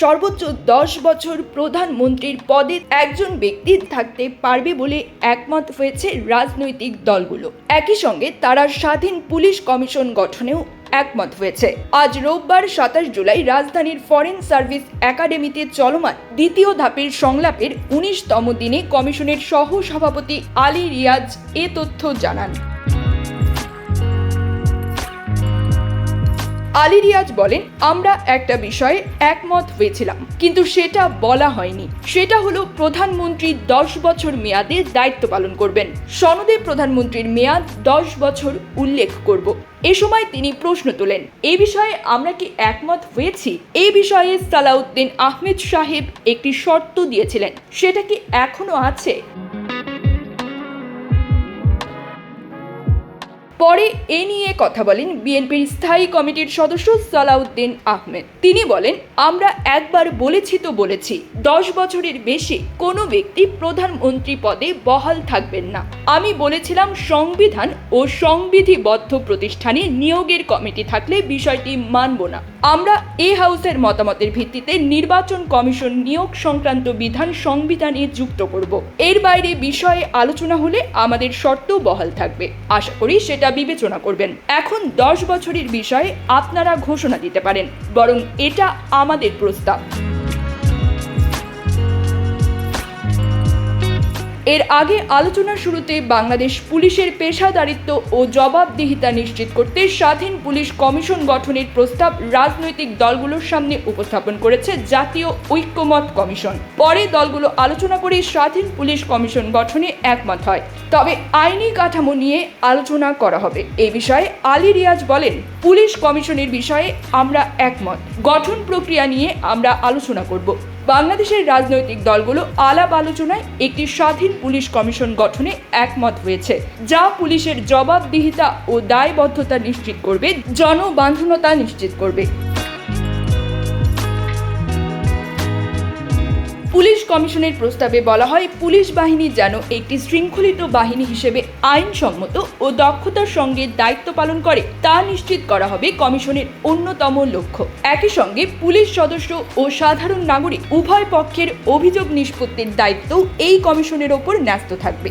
সর্বোচ্চ দশ বছর প্রধানমন্ত্রীর পদে একজন ব্যক্তি থাকতে পারবে বলে একমত হয়েছে রাজনৈতিক দলগুলো। একই সঙ্গে তারা স্বাধীন পুলিশ কমিশন গঠনেও একমত হয়েছে। আজ রোববার সাতাশ জুলাই রাজধানীর ফরেন সার্ভিস একাডেমিতে চলমান দ্বিতীয় ধাপের সংলাপের উনিশতম দিনে কমিশনের সহ সভাপতি আলী রিয়াজ এ তথ্য জানান। আলী রিয়াজ বলেন, আমরা একটা বিষয়ে একমত হয়েছিলাম, কিন্তু সেটা বলা হয়নি। সেটা হলো, প্রধানমন্ত্রী দশ বছর মেয়াদে দায়িত্ব পালন করবেন। সনদে প্রধানমন্ত্রীর মেয়াদ দশ বছর উল্লেখ করব। এ সময় তিনি প্রশ্ন তোলেন, এ বিষয়ে আমরা কি একমত হয়েছি? এই বিষয়ে সালাউদ্দিন আহমেদ সাহেব একটি শর্ত দিয়েছিলেন, সেটা কি এখনও আছে? পরে এ নিয়ে কথা বলেন বিএনপির স্থায়ী কমিটির সদস্য সালাউদ্দিন আহমেদ। তিনি বলেন, আমরা একবার বলেছি তো বলেছি, দশ বছরের বেশি কোনো ব্যক্তি প্রধানমন্ত্রী পদে বহাল থাকবেন না। আমি বলেছিলাম সংবিধান ও সংবিধিবদ্ধ প্রতিষ্ঠানে নিয়োগের কমিটি থাকলে বিষয়টি মানব না। আমরা এ হাউসের মতামতের ভিত্তিতে নির্বাচন কমিশন নিয়োগ সংক্রান্ত বিধান সংবিধানে যুক্ত করব। এর বাইরে বিষয়ে আলোচনা হলে আমাদের শর্ত বহাল থাকবে। আশা করি সেটা বিবেচনা করবেন। এখন দশ বছরের বিষয়ে আপনারা ঘোষণা দিতে পারেন বরং এটা আমাদের প্রস্তাব। এর আগে আলোচনার শুরুতে বাংলাদেশ পুলিশের পেশাদারিত্ব ও জবাবদিহিতা নিশ্চিত করতে স্বাধীন পুলিশ কমিশন গঠনের প্রস্তাব রাজনৈতিক দলগুলোর সামনে উপস্থাপন করেছে জাতীয় ঐক্যমত কমিশন। পরে দলগুলো আলোচনা করে স্বাধীন পুলিশ কমিশন গঠনে একমত হয়। তবে আইনি কাঠামো নিয়ে আলোচনা করা হবে। এ বিষয়ে আলী রিয়াজ বলেন, পুলিশ কমিশনের বিষয়ে আমরা একমত। গঠন প্রক্রিয়া নিয়ে আমরা আলোচনা করব। বাংলাদেশের রাজনৈতিক দলগুলো আলাপ আলোচনায় একটি স্বাধীন পুলিশ কমিশন গঠনে একমত হয়েছে, যা পুলিশের জবাবদিহিতা ও দায়বদ্ধতা নিশ্চিত করবে, জনবান্ধনতা নিশ্চিত করবে। কমিশনের প্রস্তাবে বলা হয়, পুলিশ বাহিনী যেন একটি শৃঙ্খলিত বাহিনী হিসেবে আইনসম্মত ও দক্ষতার সঙ্গে দায়িত্ব পালন করে, তা নিশ্চিত করা হবে কমিশনের অন্যতম লক্ষ্য। একই সঙ্গে পুলিশ সদস্য ও সাধারণ নাগরিক উভয় পক্ষের অভিযোগ নিষ্পত্তির দায়িত্ব এই কমিশনের ওপর ন্যস্ত থাকবে।